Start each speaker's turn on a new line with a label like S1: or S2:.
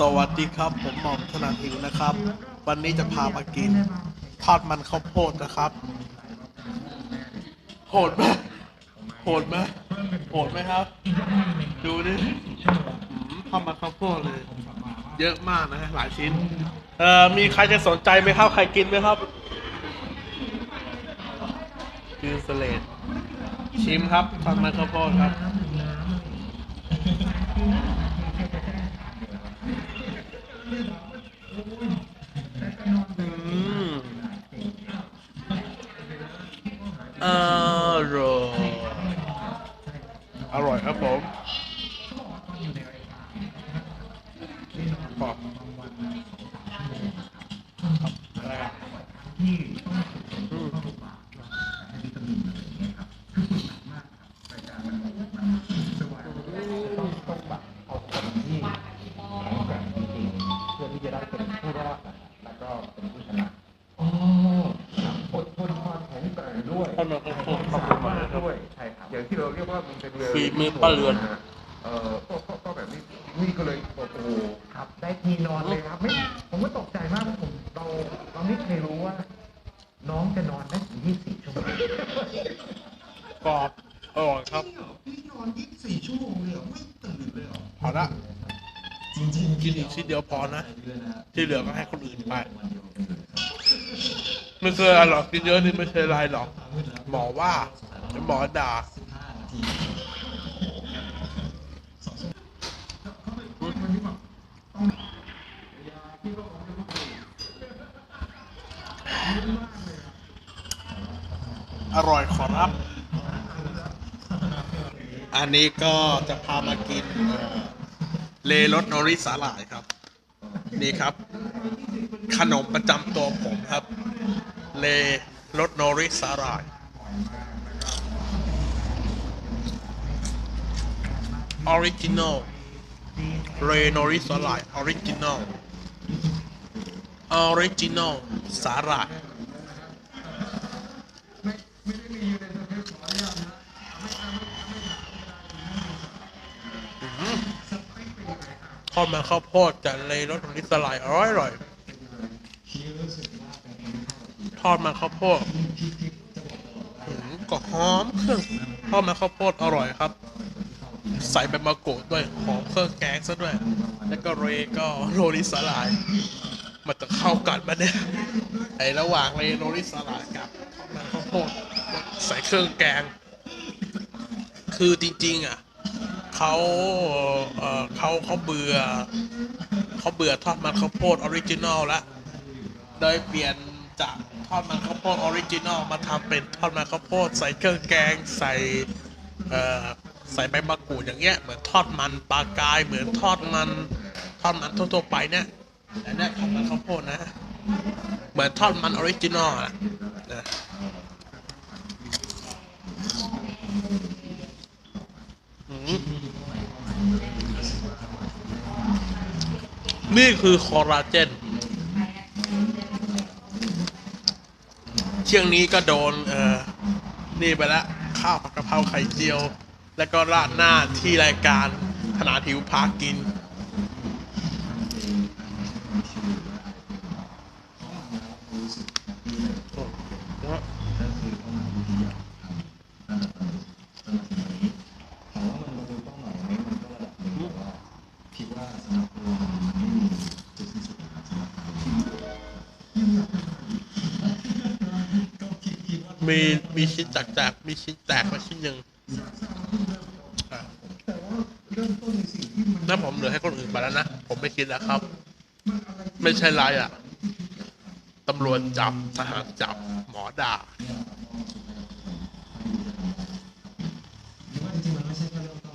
S1: สวัสดีครับผมหม่อมถนัดหิวนะครับ วันนี้จะพามากิน ทอดมันข้าวโพดนะครับโหดไหมโหดไหมโหดไหมครับ ดูดิทอดมันข้าวโพดเลย เยอะมากนะหลายชิ้น เอ่อมีใครจะสนใจไหมครับ ใครกินไหมครับ คือสเลดชิมครับทอดมันข้าวโพดครับ อร่อย อร่อยครับผมขอบอะไรอะอืม
S2: เอาคนที่แข็งแกร่งจริงๆเพื่อที่จะได้เป็นผู้รอดแล้วก็เป็นผู้ชนะอ๋อครับอดทนความแข็งแกร่ง ด้วย
S1: ทอดมันข้าวโพดขอบ
S2: สา
S1: คุณมามา
S2: กรถ
S1: ครับ
S2: ด้วยใช่ครับอย่างที่เราเรียกว่ามันเป็นเรือ
S1: ฝีมือป้าเรือน
S2: เออก็ก็ก็แบบนี้นี่ก็เลยโอ้โหครับ ได้ทีนอนเลยครับไม่ผมก็ตกใจมากเพราะผมเราเราไม่เคยรู้ว่า น้องจะนอนได้ถึง24ชั่วโมง
S1: กรอบอร่อยครับ
S2: พี่นอน24ชั่วโมงเลยเหรอไม่ตื่นเลยเหรอ
S1: พอละกินอีกชิ้นเดียวพอนะ ที่เหลือก็ให้คนอื่นไปไม่เคยอะไรหรอกกินเยอะนี่ไม่เคยอะไรหรอก หมอว่าหมอด่าอร่อยขอรับ อันนี้ก็จะพามากินเลรสนอริสาหร่ายครับ นี่ครับ ขนมประจำตัวผมครับ เลรสนอริสาหร่าย ออริจินอลเลนริสาหร่ายออริจินอลออริจินอลสาหร่ายทอดมันข้าวโพดจากเลยรสของนิสลายอร่อยอร่อยทอดมันข้าวโพด ก็หอมเครื่องทอดมันข้าวโพดอร่อยครับ ใส่ใบมะกรูดด้วยหอมเครื่องแกงซะด้วย แล้วก็เรก็โรลิสลาย มันจะเข้ากันมาเนี่ยไอระหว่างเรโรลิสลายกับทอดมันข้าวโพดใส่เครื่องแกง คือจริงๆอะเขาเออเขาเขาเบื่อเขาเบื่อทอดมันข้าวโพดออริจินอลล้วโดยเปลี่ยนจาก ทอดมันข้าวโพดออริจินอลมาทำเป็นทอดมันข้าวโพดใส่เครื่องแกงใส่ใส่ใบมะกรูดอย่างเงี้ยเหมือนทอดมันปลากายเหมือนทอดมันทอดมันทั่วๆไปเนี่ยแต่เนี่ยทอดมันข้าวโพดนะเหมือนทอดมันออริจินอลนะนี่คือคอลลาเจน เที่ยงนี้ก็โดน เออนี่ไปละข้าวผัดกะเพราไข่เจียว แล้วก็ราดหน้าที่รายการขนาดหิวพากิน
S2: ถ มีมี
S1: ชิ้นแตกมีชิ้นแตกมาชิ้นหนึ่ง
S2: แล้
S1: วผมเหลือให้คนอื่นมาแล้วนะ ผมไม่คิดแล้วครับ ไม่ใช่ไรอะตำรวจจับทหารจับหมอด่า
S2: จริงๆมันไม่
S3: ใช่แค่เรื่อง